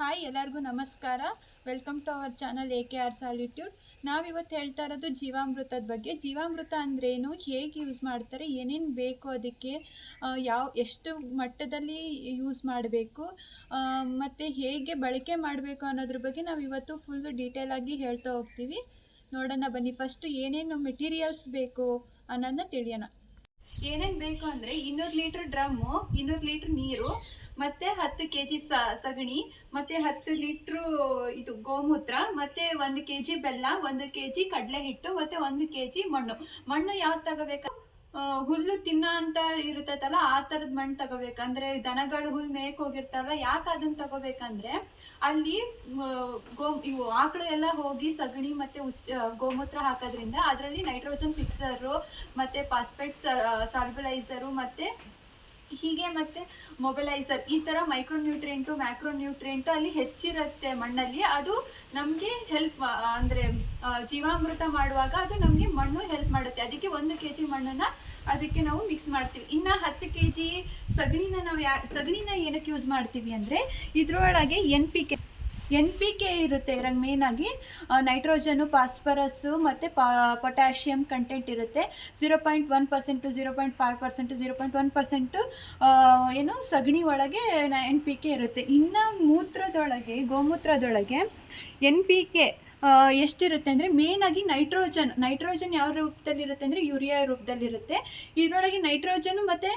Hi, ಎಲ್ಲರಿಗೂ ನಮಸ್ಕಾರ. Welcome to our channel A K R solitude ನಾವಿವತ್ತು ಹೇಳ್ತಾ ಇರೋದು ಜೀವಾಮೃತದ ಬಗ್ಗೆ. ಜೀವಾಮೃತ ಅಂದ್ರೇನು? ಹೇಗೆ ಯೂಸ್ ಮಾಡ್ತಾರೆ? ಏನೇನು ಬೇಕು ಅದಕ್ಕೆ? ಯಾವ, ಎಷ್ಟು ಮಟ್ಟದಲ್ಲಿ ಯೂಸ್ ಮಾಡಬೇಕು? ಮತ್ತು ಹೇಗೆ ಬಳಕೆ ಮಾಡಬೇಕು ಅನ್ನೋದ್ರ ಬಗ್ಗೆ ನಾವು ಇವತ್ತು ಫುಲ್ ಡೀಟೇಲಾಗಿ ಹೇಳ್ತಾ ಹೋಗ್ತೀವಿ. ನೋಡೋಣ, ಬನ್ನಿ. ಫಸ್ಟು ಏನೇನು ಮೆಟೀರಿಯಲ್ಸ್ ಬೇಕು ಅನ್ನೋದನ್ನ ತಿಳಿಯೋಣ. ಏನೇನು ಬೇಕು ಅಂದರೆ ಇನ್ನೂರು ಲೀಟ್ರ್ ಡ್ರಮ್ಮು, ಇನ್ನೂರು ಲೀಟ್ರ್ ನೀರು ಮತ್ತೆ ಹತ್ತು ಕೆ ಜಿ ಸಗಣಿ, ಮತ್ತೆ ಹತ್ತು ಲೀಟ್ರು ಇದು ಗೋಮೂತ್ರ, ಮತ್ತೆ ಒಂದು ಕೆ ಜಿ ಬೆಲ್ಲ, ಒಂದು ಕೆ ಜಿ ಕಡಲೆ ಹಿಟ್ಟು ಮತ್ತೆ ಒಂದು ಕೆ ಜಿ ಮಣ್ಣು. ಮಣ್ಣು ಯಾವ್ದು ತಗೋಬೇಕು? ಹುಲ್ಲು ತಿನ್ನೋ ಅಂತ ಇರುತ್ತಲ್ಲ ಆ ಥರದ ಮಣ್ಣು ತಗೋಬೇಕಂದ್ರೆ ದನಗಳು ಹುಲ್ಲು ಮೇಯಕ್ ಹೋಗಿರ್ತಾವಲ್ಲ ಯಾಕೆ ಅದನ್ನ ತಗೋಬೇಕಂದ್ರೆ, ಅಲ್ಲಿ ಗೋ, ಇವು ಆಕಳು ಎಲ್ಲ ಹೋಗಿ ಸಗಣಿ ಮತ್ತೆ ಗೋಮೂತ್ರ ಹಾಕೋದ್ರಿಂದ ಅದರಲ್ಲಿ ನೈಟ್ರೋಜನ್ ಫಿಕ್ಸರು ಮತ್ತೆ ಫಾಸ್ಫೇಟ್ ಸರ್ಬಿಲೈಸರು ಮತ್ತೆ ಹೀಗೆ ಮತ್ತೆ ಮೊಬಲೈಸರ್ ಈ ತರ ಮೈಕ್ರೋ ನ್ಯೂಟ್ರಿಯೆಂಟು ಮ್ಯಾಕ್ರೋ ನ್ಯೂಟ್ರಿಯೆಂಟು ಅಲ್ಲಿ ಹೆಚ್ಚಿರುತ್ತೆ ಮಣ್ಣಲ್ಲಿ. ಅದು ನಮಗೆ ಹೆಲ್ಪ್ ಅಂದ್ರೆ ಜೀವಾಮೃತ ಮಾಡುವಾಗ ಅದು ನಮಗೆ ಮಣ್ಣು ಹೆಲ್ಪ್ ಮಾಡುತ್ತೆ. ಅದಕ್ಕೆ ಒಂದು ಕೆ ಜಿ ಮಣ್ಣನ್ನ ಅದಕ್ಕೆ ನಾವು ಮಿಕ್ಸ್ ಮಾಡ್ತೀವಿ. ಇನ್ನ ಹತ್ತು ಕೆ ಜಿ ಸಗಣಿನ ನಾವು ಸಗಣಿನ ಏನಕ್ಕೆ ಯೂಸ್ ಮಾಡ್ತೀವಿ ಅಂದ್ರೆ ಇದ್ರೊಳಗೆ N P K N P K ಇರುತ್ತೆ ಇದ್ರಾಗ ಮೇಯ್ನಾಗಿ ನೈಟ್ರೋಜನು ಫಾಸ್ಫರಸ್ಸು ಮತ್ತು ಪಾ ಪೊಟ್ಯಾಷಿಯಮ್ ಕಂಟೆಂಟ್ ಇರುತ್ತೆ. Zero point one percent zero point five percent zero point one percent ಏನು ಸಗಣಿ ಒಳಗೆ ಎನ್ ಪಿ ಕೆ ಇರುತ್ತೆ. ಇನ್ನು ಮೂತ್ರದೊಳಗೆ, ಗೋಮೂತ್ರದೊಳಗೆ ಎನ್ ಪಿ ಕೆ ಎಷ್ಟಿರುತ್ತೆ ಅಂದರೆ ಮೇಯ್ನಾಗಿ ನೈಟ್ರೋಜನ್ ನೈಟ್ರೋಜನ್ ಯಾವ ರೂಪದಲ್ಲಿರುತ್ತೆ ಅಂದರೆ ಯೂರಿಯಾ ರೂಪದಲ್ಲಿರುತ್ತೆ ಇದರೊಳಗೆ ನೈಟ್ರೋಜನು ಮತ್ತು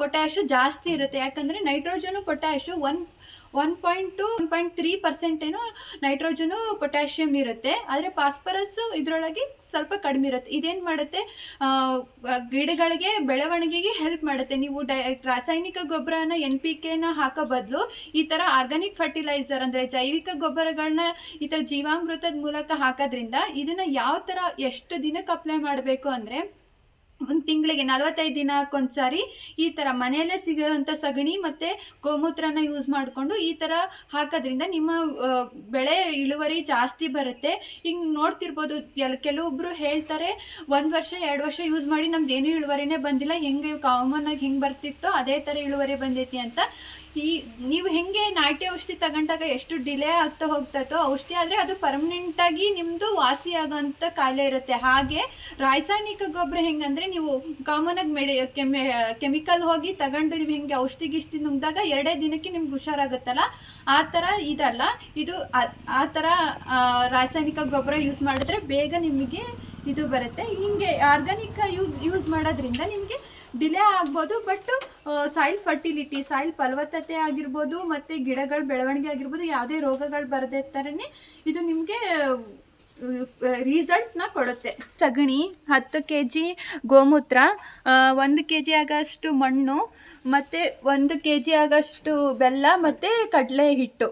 ಪೊಟ್ಯಾಶು ಜಾಸ್ತಿ ಇರುತ್ತೆ. ಯಾಕಂದರೆ nitrogen potash one one point two one point three percent ಏನೋ ನೈಟ್ರೋಜನು ಪೊಟ್ಯಾಷಿಯಮ್ ಇರುತ್ತೆ. ಆದರೆ ಫಾಸ್ಫರಸ್ ಇದರೊಳಗೆ ಸ್ವಲ್ಪ ಕಡಿಮೆ ಇರುತ್ತೆ. ಇದೇನು ಮಾಡುತ್ತೆ? ಗಿಡಗಳಿಗೆ ಬೆಳವಣಿಗೆಗೆ ಹೆಲ್ಪ್ ಮಾಡುತ್ತೆ. ನೀವು ಡೈ, ರಾಸಾಯನಿಕ ಗೊಬ್ಬರನ ಎನ್ ಪಿ ಕೆನ ಹಾಕೋ ಬದಲು ಈ ಥರ ಆರ್ಗಾನಿಕ್ ಫರ್ಟಿಲೈಸರ್ ಅಂದರೆ ಜೈವಿಕ ಗೊಬ್ಬರಗಳನ್ನ ಈ ಥರ ಜೀವಾಮೃತದ ಮೂಲಕ ಹಾಕೋದ್ರಿಂದ ಇದನ್ನು ಯಾವ ಥರ ಎಷ್ಟು ದಿನಕ್ಕೆ ಅಪ್ಲೈ ಮಾಡಬೇಕು ಅಂದರೆ ಒಂದು ತಿಂಗಳಿಗೆ ನಲವತ್ತೈದು ದಿನಕ್ಕೊಂದ್ಸಾರಿ ಈ ಥರ ಮನೆಯಲ್ಲೇ ಸಿಗೋವಂಥ ಸಗಣಿ ಮತ್ತು ಗೋಮೂತ್ರನ ಯೂಸ್ ಮಾಡಿಕೊಂಡು ಈ ಥರ ಹಾಕೋದ್ರಿಂದ ನಿಮ್ಮ ಬೆಳೆ ಇಳುವರಿ ಜಾಸ್ತಿ ಬರುತ್ತೆ. ಹಿಂಗೆ ನೋಡ್ತಿರ್ಬೋದು ಎಲ್ ಕೆಲವೊಬ್ಬರು ಹೇಳ್ತಾರೆ, ಒಂದು ವರ್ಷ, ಎರಡು ವರ್ಷ ಯೂಸ್ ಮಾಡಿ ನಮ್ದು ಏನೂ ಇಳುವರಿನೇ ಬಂದಿಲ್ಲ, ಹೆಂಗೆ ಕಾಮನ್ ಆಗಿ ಹೆಂಗೆ ಬರ್ತಿತ್ತೋ ಅದೇ ಥರ ಇಳುವರಿ ಬಂದೈತಿ ಅಂತ. ಈ ನೀವು ಹೆಂಗೆ ನಾಟಿ ಔಷಧಿ ತಗೊಂಡಾಗ ಎಷ್ಟು ಡಿಲೇ ಆಗ್ತಾ ಹೋಗ್ತೈತೋ ಔಷಧಿ ಆದರೆ ಅದು ಪರ್ಮನೆಂಟಾಗಿ ನಿಮ್ಮದು ವಾಸಿ ಆಗೋಂಥ ಕಾಯಿಲೆ ಇರುತ್ತೆ. ಹಾಗೆ ರಾಸಾಯನಿಕ ಗೊಬ್ಬರ ಹೆಂಗಂದ್ರೆ ನೀವು ಕಾಮನ್ ಆಗಿ ಮೆಡಿ ಕೆಮಿ ಕೆಮಿಕಲ್ ಹೋಗಿ ತಗೊಂಡು ನೀವು ಹಿಂಗೆ ಔಷಧಿ ಗಿಷ್ಟಿ ನುಗ್ದಾಗ ಎರಡೇ ದಿನಕ್ಕೆ ನಿಮ್ಗೆ ಹುಷಾರಾಗುತ್ತಲ್ಲ? ಆ ಥರ ಇದಲ್ಲ. ಇದು ಆ- ಥರ ರಾಸಾಯನಿಕ ಗೊಬ್ಬರ ಯೂಸ್ ಮಾಡಿದ್ರೆ ಬೇಗ ನಿಮಗೆ ಇದು ಬರುತ್ತೆ. ಹಿಂಗೆ ಆರ್ಗಾನಿಕ್ ಯೂಸ್ ಮಾಡೋದ್ರಿಂದ ನಿಮಗೆ ಡಿಲೇ ಆಗ್ಬೋದು, ಬಟ್ ಸಾಯಿಲ್ ಫರ್ಟಿಲಿಟಿ ಸಾಯಿಲ್ ಫಲವತ್ತತೆ ಆಗಿರ್ಬೋದು, ಮತ್ತು ಗಿಡಗಳ ಬೆಳವಣಿಗೆ ಆಗಿರ್ಬೋದು, ಯಾವುದೇ ರೋಗಗಳು ಬರದೇ ಥರನೇ ಇದು ನಿಮಗೆ ರಿಸಲ್ಟ್ನ ಕೊಡುತ್ತೆ. ಸಗಣಿ, ಹತ್ತು ಕೆ ಜಿ ಗೋಮೂತ್ರ ಒಂದು ಕೆ ಜಿ ಆಗಷ್ಟು ಮಣ್ಣು, ಮತ್ತು ಒಂದು ಕೆ ಜಿ ಆಗಷ್ಟು ಬೆಲ್ಲ, ಮತ್ತು ಕಡಲೆ ಹಿಟ್ಟು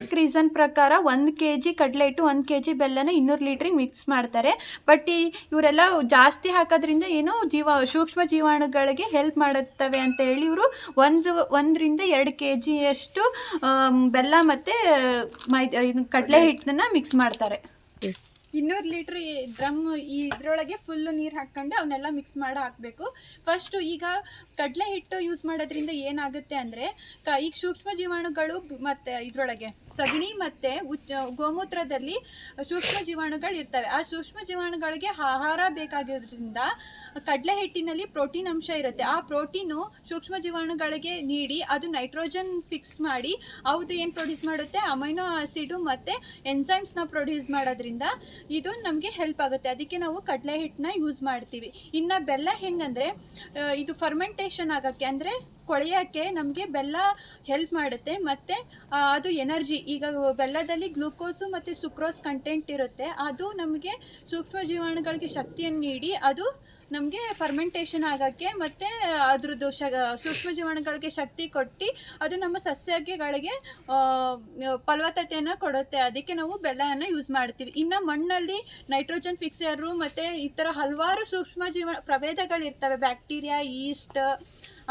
ರೀಸನ್ ಪ್ರಕಾರ ಒಂದು ಕೆ ಜಿ ಕಡಲೆ ಹಿಟ್ಟು ಒಂದು ಕೆ ಜಿ ಬೆಲ್ಲನ ಇನ್ನೂರು ಲೀಟ್ರಿಗೆ ಮಿಕ್ಸ್ ಮಾಡ್ತಾರೆ. ಬಟ್ ಈ ಇವರೆಲ್ಲ ಜಾಸ್ತಿ ಹಾಕೋದ್ರಿಂದ ಏನು ಜೀವ, ಸೂಕ್ಷ್ಮ ಜೀವಾಣುಗಳಿಗೆ ಹೆಲ್ಪ್ ಮಾಡುತ್ತವೆ ಅಂತ ಹೇಳಿ ಇವರು ಒಂದು, ಒಂದರಿಂದ ಎರಡು ಕೆ ಜಿಯಷ್ಟು ಬೆಲ್ಲ ಮತ್ತು ಮೈ ಕಡಲೆ ಹಿಟ್ಟನ್ನ ಮಿಕ್ಸ್ ಮಾಡ್ತಾರೆ. ಇನ್ನೂರು ಲೀಟ್ರ್ ಡ್ರಮ್, ಈ ಇದ್ರೊಳಗೆ ಫುಲ್ಲು ನೀರು ಹಾಕ್ಕೊಂಡು ಅವನ್ನೆಲ್ಲ ಮಿಕ್ಸ್ ಮಾಡಿ ಹಾಕಬೇಕು. ಫಸ್ಟು ಈಗ ಕಡಲೆ ಹಿಟ್ಟು ಯೂಸ್ ಮಾಡೋದ್ರಿಂದ ಏನಾಗುತ್ತೆ ಅಂದರೆ, ಕ, ಈಗ ಸೂಕ್ಷ್ಮ ಜೀವಾಣುಗಳು ಮತ್ತು ಇದರೊಳಗೆ ಸಗಣಿ ಮತ್ತು ಉಚ್, ಗೋಮೂತ್ರದಲ್ಲಿ ಸೂಕ್ಷ್ಮ ಜೀವಾಣುಗಳು ಇರ್ತವೆ. ಆ ಸೂಕ್ಷ್ಮ ಜೀವಾಣುಗಳಿಗೆ ಆಹಾರ ಬೇಕಾಗಿರೋದ್ರಿಂದ ಕಡಲೆ ಹಿಟ್ಟಿನಲ್ಲಿ ಪ್ರೋಟೀನ್ ಅಂಶ ಇರುತ್ತೆ. ಆ ಪ್ರೋಟೀನು ಸೂಕ್ಷ್ಮ ಜೀವಾಣುಗಳಿಗೆ ನೀಡಿ ಅದು ನೈಟ್ರೋಜನ್ ಫಿಕ್ಸ್ ಮಾಡಿ ಅವ್ದು ಏನು ಪ್ರೊಡ್ಯೂಸ್ ಮಾಡುತ್ತೆ? ಅಮೈನೋ ಆಸಿಡು ಮತ್ತು ಎನ್ಸೈಮ್ಸ್ನ ಪ್ರೊಡ್ಯೂಸ್ ಮಾಡೋದ್ರಿಂದ ಇದು ನಮಗೆ ಹೆಲ್ಪ್ ಆಗುತ್ತೆ. ಅದಕ್ಕೆ ನಾವು ಕಡಲೆ ಹಿಟ್ಟನ್ನ ಯೂಸ್ ಮಾಡ್ತೀವಿ. ಇನ್ನು ಬೆಲ್ಲ ಹೆಂಗಂದರೆ ಇದು ಫರ್ಮೆಂಟೇಷನ್ ಆಗೋಕ್ಕೆ ಅಂದರೆ ಕೊಳೆಯೋಕ್ಕೆ ನಮಗೆ ಬೆಲ್ಲ ಹೆಲ್ಪ್ ಮಾಡುತ್ತೆ. ಮತ್ತು ಅದು ಎನರ್ಜಿ ಈಗ ಬೆಲ್ಲದಲ್ಲಿ ಗ್ಲೂಕೋಸು ಮತ್ತು ಸುಕ್ರೋಸ್ ಕಂಟೆಂಟ್ ಇರುತ್ತೆ. ಅದು ನಮಗೆ ಸೂಕ್ಷ್ಮ ಜೀವಾಣುಗಳಿಗೆ ಶಕ್ತಿಯನ್ನು ನೀಡಿ ಅದು ನಮಗೆ ಫರ್ಮೆಂಟೇಷನ್ ಆಗೋಕ್ಕೆ ಮತ್ತು ಅದ್ರದ್ದು ಶ, ಸೂಕ್ಷ್ಮ ಜೀವನಗಳಿಗೆ ಶಕ್ತಿ ಕೊಟ್ಟು ಅದು ನಮ್ಮ ಸಸ್ಯಗಳಿಗೆ ಫಲವತ್ತತೆಯನ್ನು ಕೊಡುತ್ತೆ. ಅದಕ್ಕೆ ನಾವು ಬೆಲ್ಲವನ್ನು ಯೂಸ್ ಮಾಡ್ತೀವಿ. ಇನ್ನು ಮಣ್ಣಲ್ಲಿ ನೈಟ್ರೋಜನ್ ಫಿಕ್ಸರು ಮತ್ತು ಈ ಥರ ಹಲವಾರು ಸೂಕ್ಷ್ಮ ಜೀವ, ಪ್ರಭೇದಗಳಿರ್ತವೆ. ಬ್ಯಾಕ್ಟೀರಿಯಾ ಈಸ್ಟ್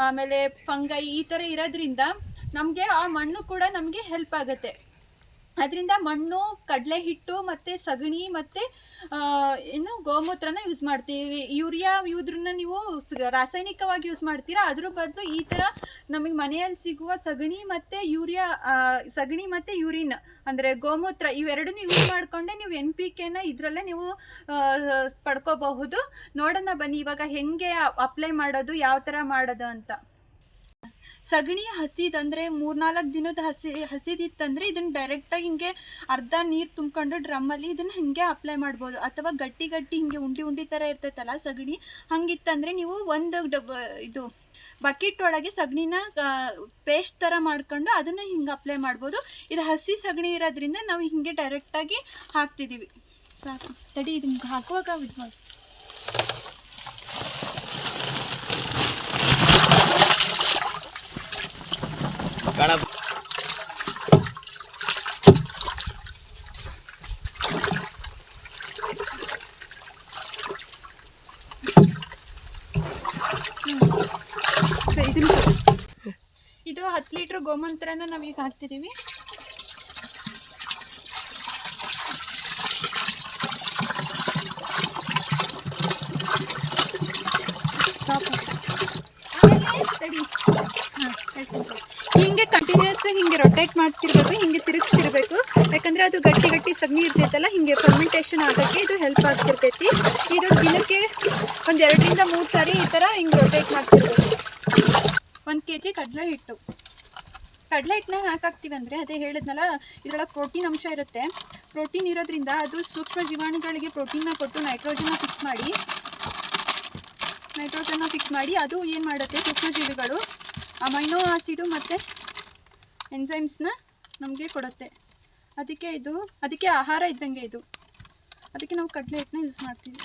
ಆಮೇಲೆ ಫಂಗೈ ಈ ಥರ ಇರೋದ್ರಿಂದ ನಮಗೆ ಆ ಮಣ್ಣು ಕೂಡ ನಮಗೆ ಹೆಲ್ಪ್ ಆಗುತ್ತೆ. ಅದರಿಂದ ಮಣ್ಣು ಕಡಲೆ ಹಿಟ್ಟು ಮತ್ತು ಸಗಣಿ ಮತ್ತು ಏನು ಗೋಮೂತ್ರನ ಯೂಸ್ ಮಾಡ್ತೀವಿ. ಯೂರಿಯಾ ಇವ್ರನ್ನ ನೀವು ರಾಸಾಯನಿಕವಾಗಿ ಯೂಸ್ ಮಾಡ್ತೀರಾ. ಅದ್ರ ಬದಲು ಈ ಥರ ನಮಗೆ ಮನೆಯಲ್ಲಿ ಸಿಗುವ ಸಗಣಿ ಮತ್ತು ಯೂರಿಯಾ ಸಗಣಿ ಮತ್ತು ಯೂರಿನ್ ಅಂದರೆ ಗೋಮೂತ್ರ ಇವೆರಡನ್ನೂ ಯೂಸ್ ಮಾಡಿಕೊಂಡೆ ನೀವು ಎನ್ ಪಿ ಕೆನ ಇದರಲ್ಲೇ ನೀವು ಪಡ್ಕೋಬಹುದು. ನೋಡೋಣ ಬನ್ನಿ ಇವಾಗ ಹೆಂಗೆ ಅಪ್ಲೈ ಮಾಡೋದು, ಯಾವ ಥರ ಮಾಡೋದು ಅಂತ. ಸಗಣಿ ಹಸಿದಂದರೆ ಮೂರ್ನಾಲ್ಕು ದಿನದ ಹಸಿ, ಹಸಿದಿತ್ತಂದರೆ ಇದನ್ನು ಡೈರೆಕ್ಟಾಗಿ ಹಿಂಗೆ ಅರ್ಧ ನೀರು ತುಂಬ್ಕೊಂಡು ಡ್ರಮ್ಮಲ್ಲಿ ಇದನ್ನು ಹಿಂಗೆ ಅಪ್ಲೈ ಮಾಡ್ಬೋದು. ಅಥವಾ ಗಟ್ಟಿ ಗಟ್ಟಿ ಹಿಂಗೆ ಉಂಡಿ ಉಂಡಿ ಥರ ಇರ್ತೈತಲ್ಲ ಸಗಣಿ? ಹಂಗಿತ್ತಂದ್ರೆ ನೀವು ಒಂದು ಡಬ್, ಇದು ಬಕೆಟ್ ಒಳಗೆ ಸಗಣಿನ ಪೇಸ್ಟ್ ಥರ ಮಾಡ್ಕೊಂಡು ಅದನ್ನು ಹಿಂಗೆ ಅಪ್ಲೈ ಮಾಡ್ಬೋದು. ಇದು ಹಸಿ ಸಗಣಿ ಇರೋದ್ರಿಂದ ನಾವು ಹಿಂಗೆ ಡೈರೆಕ್ಟಾಗಿ ಹಾಕ್ತಿದ್ದೀವಿ ಸಾಕು. ತಡಿ ಇದು ಹಾಕುವಾಗ ಇದು ಇದನ್ನು ಇದು ಹತ್ತು ಲೀಟ್ರ್ ಗೋಮೂತ್ರನ ನಾವೀಗ ಹಾಕ್ತಿದ್ದೀವಿ ತಡಿ. ಹಾ. ಹಿಂಗೆ ಕಂಟಿನ್ಯೂಸ್ ಹಿಂಗೆ ರೊಟೇಟ್ ಮಾಡ್ತಿರ್ಬೇಕು, ಹಿಂಗೆ ತಿರುಗಿಸ್ತಿರ್ಬೇಕು. ಯಾಕಂದ್ರೆ ಅದು ಗಟ್ಟಿ ಗಟ್ಟಿ ಸಗಣಿ ಇರ್ತೈತಲ್ಲ, ಹಿಂಗೆ ಫರ್ಮೆಂಟೇಷನ್ ಆಗೋಕ್ಕೆ ಇದು ಹೆಲ್ಪ್ ಆಗ್ತಿರ್ತೈತಿ. ಇದು ದಿನಕ್ಕೆ ಒಂದು ಎರಡರಿಂದ ಮೂರು ಸಾರಿ ಈ ಥರ ಹಿಂಗೆ ರೊಟೇಟ್ ಮಾಡ್ತಿರ್ಬೇಕು. ಒಂದು ಕೆ ಜಿ ಕಡಲೆ ಹಿಟ್ಟು ಕಡಲೆ ಹಿಟ್ಟನ್ನ ಹಾಕಾಕ್ತೀವಿ ಅಂದರೆ, ಅದೇ ಹೇಳಿದ್ನಲ್ಲ, ಇದರೊಳಗೆ ಪ್ರೋಟೀನ್ ಅಂಶ ಇರುತ್ತೆ. ಪ್ರೋಟೀನ್ ಇರೋದ್ರಿಂದ ಅದು ಸೂಕ್ಷ್ಮ ಜೀವಾಣುಗಳಿಗೆ ಪ್ರೋಟೀನ್ನ ಕೊಟ್ಟು ನೈಟ್ರೋಜನ್ನ ಫಿಕ್ಸ್ ಮಾಡಿ ನೈಟ್ರೋಜನ್ನ ಫಿಕ್ಸ್ ಮಾಡಿ ಅದು ಏನು ಮಾಡುತ್ತೆ ಸೂಕ್ಷ್ಮಜೀವಿಗಳು ಅಮೈನೋ ಆಸಿಡು ಮತ್ತು ಎಂಜೈಮ್ಸ್ನ ನಮಗೆ ಕೊಡುತ್ತೆ. ಅದಕ್ಕೆ ಇದು, ಅದಕ್ಕೆ ಆಹಾರ ಇದ್ದಂಗೆ ಇದು. ಅದಕ್ಕೆ ನಾವು ಕಡಲೆ ಹಿಟ್ಟನ್ನ ಯೂಸ್ ಮಾಡ್ತೀವಿ.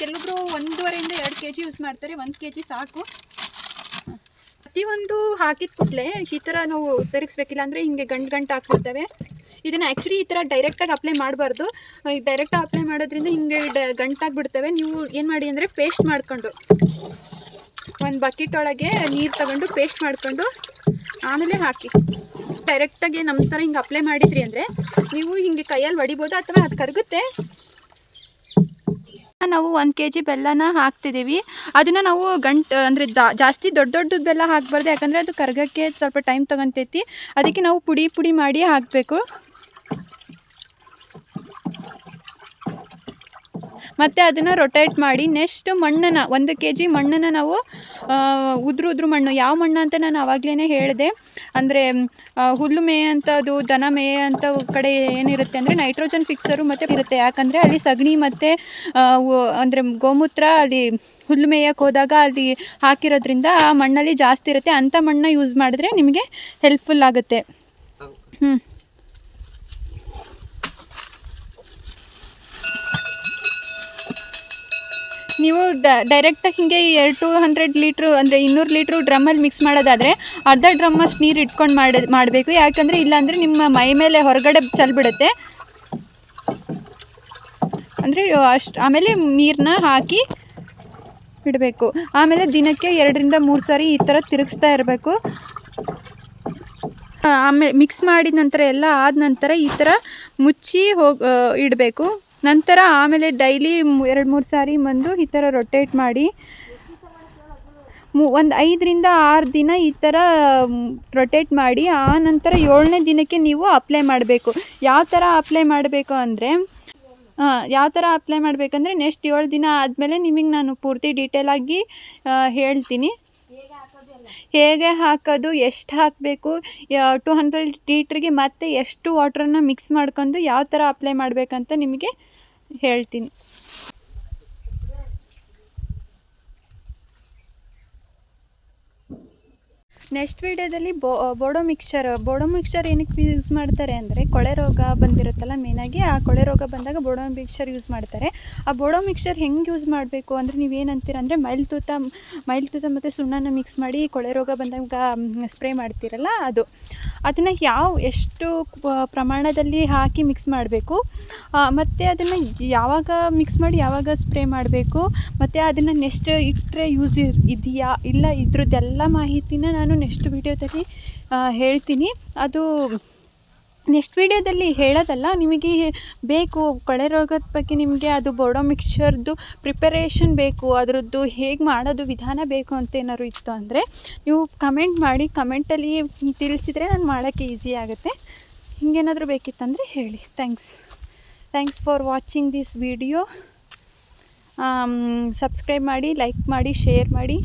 ಕೆಲವೊಬ್ಬರು ಒಂದೂವರೆಯಿಂದ ಎರಡು ಕೆ ಜಿ ಯೂಸ್ ಮಾಡ್ತಾರೆ, ಒಂದು ಕೆ ಜಿ ಸಾಕು. ಪ್ರತಿಯೊಂದು ಹಾಕಿದ ಕೂಡಲೇ ಈ ಥರ ನಾವು ತಿರುಗಿಸ್ಬೇಕಿಲ್ಲ ಅಂದರೆ ಹಿಂಗೆ ಗಂಟು ಗಂಟು ಹಾಕ್ಬಿಡ್ತವೆ. ಇದನ್ನು ಆ್ಯಕ್ಚುಲಿ ಈ ಥರ ಡೈರೆಕ್ಟಾಗಿ ಅಪ್ಲೈ ಮಾಡಬಾರ್ದು. ಡೈರೆಕ್ಟಾಗಿ ಅಪ್ಲೈ ಮಾಡೋದ್ರಿಂದ ಹಿಂಗೆ ಡ ಗಂಟಾಗ್ಬಿಡ್ತವೆ. ನೀವು ಏನು ಮಾಡಿ ಅಂದರೆ ಪೇಸ್ಟ್ ಮಾಡ್ಕೊಂಡು. ಒಂದು ಬಕೆಟ್ ಒಳಗೆ ನೀರು ತಗೊಂಡು ಪೇಸ್ಟ್ ಮಾಡಿಕೊಂಡು ಆಮೇಲೆ ಹಾಕಿ. ಡೈರೆಕ್ಟಾಗಿ ನಮ್ಮ ಥರ ಹಿಂಗೆ ಅಪ್ಲೈ ಮಾಡಿದ್ರಿ ಅಂದರೆ ನೀವು ಹಿಂಗೆ ಕೈಯಲ್ಲಿ ಹೊಡಿಬೋದು ಅಥವಾ ಅದು ಕರಗುತ್ತೆ? ನಾವು ಒಂದು ಕೆ ಜಿ ಬೆಲ್ಲನ ಹಾಕ್ತಿದ್ದೀವಿ ಅದನ್ನು ನಾವು ಗಂಟು, ಅಂದರೆ ಜಾಸ್ತಿ ದೊಡ್ಡ ದೊಡ್ಡದು ಬೆಲ್ಲ ಹಾಕಬಾರ್ದು. ಯಾಕಂದರೆ ಅದು ಕರಗಕ್ಕೆ ಸ್ವಲ್ಪ ಟೈಮ್ ತೊಗೊತೈತಿ. ಅದಕ್ಕೆ ನಾವು ಪುಡಿ ಪುಡಿ ಮಾಡಿ ಹಾಕಬೇಕು. ಮತ್ತು ಅದನ್ನು ರೊಟೇಟ್ ಮಾಡಿ ನೆಕ್ಸ್ಟ್ ಮಣ್ಣನ್ನು ಒಂದು ಕೆ ಜಿ ಮಣ್ಣನ್ನು ನಾವು ಉದ್ರು ಉದ್ರು ಮಣ್ಣು ಯಾವ ಮಣ್ಣು ಅಂತ ನಾನು ಆವಾಗಲೇ ಹೇಳಿದೆ. ಅಂದರೆ ಹುಲ್ಲು ಮೇ ಅಂಥದ್ದು ದನ ಮೇ ಅಂತ ಕಡೆ ಏನಿರುತ್ತೆ ಅಂದರೆ ನೈಟ್ರೋಜನ್ ಫಿಕ್ಸರು ಮತ್ತು ಇರುತ್ತೆ. ಯಾಕಂದರೆ ಅಲ್ಲಿ ಸಗಣಿ ಮತ್ತು ಅಂದರೆ ಗೋಮೂತ್ರ ಅಲ್ಲಿ ಹುಲ್ಲು ಮೇಯಕ್ಕೆ ಹೋದಾಗ ಅಲ್ಲಿ ಹಾಕಿರೋದ್ರಿಂದ ಆ ಮಣ್ಣಲ್ಲಿ ಜಾಸ್ತಿ ಇರುತ್ತೆ. ಅಂಥ ಮಣ್ಣನ್ನ ಯೂಸ್ ಮಾಡಿದ್ರೆ ನಿಮಗೆ ಹೆಲ್ಪ್ಫುಲ್ ಆಗುತ್ತೆ. ಹ್ಞೂ ನೀವು ಡೈರೆಕ್ಟಾಗಿ ಹೀಗೆ ಎರಡು ಟು ಹಂಡ್ರೆಡ್ ಲೀಟ್ರು ಅಂದರೆ ಇನ್ನೂರು ಲೀಟ್ರು ಡ್ರಮ್ಮಲ್ಲಿ ಮಿಕ್ಸ್ ಮಾಡೋದಾದರೆ ಅರ್ಧ ಡ್ರಮ್ಮಷ್ಟು ನೀರು ಇಟ್ಕೊಂಡು ಮಾಡಿ, ಮಾಡಬೇಕು. ಯಾಕಂದರೆ ಇಲ್ಲಾಂದರೆ ನಿಮ್ಮ ಮೈ ಮೇಲೆ ಹೊರಗಡೆ ಚಲ್ಬಿಡುತ್ತೆ. ಅಂದರೆ ಅಷ್ಟು, ಆಮೇಲೆ ನೀರನ್ನ ಹಾಕಿ ಇಡಬೇಕು. ಆಮೇಲೆ ದಿನಕ್ಕೆ ಎರಡರಿಂದ ಮೂರು ಸಾರಿ ಈ ಥರ ತಿರುಗಿಸ್ತಾ ಇರಬೇಕು. ಆಮೇಲೆ ಮಿಕ್ಸ್ ಮಾಡಿದ ನಂತರ ಎಲ್ಲ ಆದ ನಂತರ ಈ ಥರ ಮುಚ್ಚಿ ಹೋಗಿ ಇಡಬೇಕು. ನಂತರ ಆಮೇಲೆ ಡೈಲಿ ಎರಡು ಮೂರು ಸಾರಿ ಬಂದು ಈ ಥರ ರೊಟೇಟ್ ಮಾಡಿ ಮು ಒಂದು ಐದರಿಂದ ಆರು ದಿನ ಈ ಥರ ರೊಟೇಟ್ ಮಾಡಿ ಆ ನಂತರ ಏಳನೇ ದಿನಕ್ಕೆ ನೀವು ಅಪ್ಲೈ ಮಾಡಬೇಕು. ಯಾವ ಥರ ಅಪ್ಲೈ ಮಾಡಬೇಕು ಅಂದರೆ ಯಾವ ಥರ ಅಪ್ಲೈ ಮಾಡಬೇಕಂದ್ರೆ ನೆಕ್ಸ್ಟ್ ಏಳು ದಿನ ಆದಮೇಲೆ ನಿಮಗೆ ನಾನು ಪೂರ್ತಿ ಡೀಟೇಲಾಗಿ ಹೇಳ್ತೀನಿ. ಹೇಗೆ ಹಾಕೋದು, ಎಷ್ಟು ಹಾಕಬೇಕು ಟು ಹಂಡ್ರೆಡ್ ಲೀಟ್ರಿಗೆ ಮತ್ತೆ ಎಷ್ಟು ವಾಟ್ರನ್ನು ಮಿಕ್ಸ್ ಮಾಡ್ಕೊಂಡು ಯಾವ ಥರ ಅಪ್ಲೈ ಮಾಡಬೇಕಂತ ನಿಮಗೆ ಹೇಳ್ತೀನಿ. ನೆಕ್ಸ್ಟ್ ವಿಡಿಯೋದಲ್ಲಿ ಬೋ ಬೋಡೋ ಮಿಕ್ಸರ್ ಬೋಡೋ ಮಿಕ್ಸರ್ ಏನಕ್ಕೆ ಯೂಸ್ ಮಾಡ್ತಾರೆ ಅಂದರೆ ಕೊಳೆ ರೋಗ ಬಂದಿರುತ್ತಲ್ಲ ಮೇನಾಗಿ ಆ ಕೊಳೆ ರೋಗ ಬಂದಾಗ ಬೋಡೋ ಮಿಕ್ಸರ್ ಯೂಸ್ ಮಾಡ್ತಾರೆ. ಆ ಬೋಡೋ ಮಿಕ್ಸರ್ ಹೆಂಗೆ ಯೂಸ್ ಮಾಡಬೇಕು ಅಂದರೆ ನೀವೇನಂತೀರ ಅಂದರೆ ಮೈಲ್ ತೂತ ಮೈಲ್ ತೂತ ಮತ್ತು ಸುಣ್ಣನ ಮಿಕ್ಸ್ ಮಾಡಿ ಕೊಳೆ ರೋಗ ಬಂದಾಗ ಸ್ಪ್ರೇ ಮಾಡ್ತೀರಲ್ಲ ಅದು. ಅದನ್ನು ಯಾವ, ಎಷ್ಟು ಪ್ರಮಾಣದಲ್ಲಿ ಹಾಕಿ ಮಿಕ್ಸ್ ಮಾಡಬೇಕು. ಮತ್ತು ಅದನ್ನು ಯಾವಾಗ ಮಿಕ್ಸ್ ಮಾಡಿ ಯಾವಾಗ ಸ್ಪ್ರೇ ಮಾಡಬೇಕು. ಮತ್ತು ಅದನ್ನು ನೆಕ್ಸ್ಟ್ ಇಟ್ಟರೆ ಯೂಸ್ ಇದೆಯಾ, ಇಲ್ಲ ಇದ್ರದ್ದೆಲ್ಲ ಮಾಹಿತಿನ ನಾನು ನೆಕ್ಸ್ಟ್ ವೀಡಿಯೋದಲ್ಲಿ ಹೇಳ್ತೀನಿ. ಅದು ನೆಕ್ಸ್ಟ್ ವೀಡಿಯೋದಲ್ಲಿ ಹೇಳೋದಲ್ಲ, ನಿಮಗೆ ಬೇಕು ಕೊಳೆ ರೋಗದ ಬಗ್ಗೆ ನಿಮಗೆ ಅದು ಬೋಡೋ ಮಿಕ್ಸ್ಚರ್ದು ಪ್ರಿಪರೇಷನ್ ಬೇಕು, ಅದರದ್ದು ಹೇಗೆ ಮಾಡೋದು, ವಿಧಾನ ಬೇಕು ಅಂತ ಏನಾದ್ರು ಇತ್ತು ಅಂದರೆ ನೀವು ಕಮೆಂಟ್ ಮಾಡಿ ಕಮೆಂಟಲ್ಲಿ ತಿಳಿಸಿದರೆ ನಾನು ಮಾಡೋಕ್ಕೆ ಈಸಿ ಆಗುತ್ತೆ. ಹಿಂಗೇನಾದರೂ ಬೇಕಿತ್ತಂದರೆ ಹೇಳಿ. Thanks thanks for watching this video subscribe ಮಾಡಿ ಲೈಕ್ ಮಾಡಿ ಶೇರ್ ಮಾಡಿ.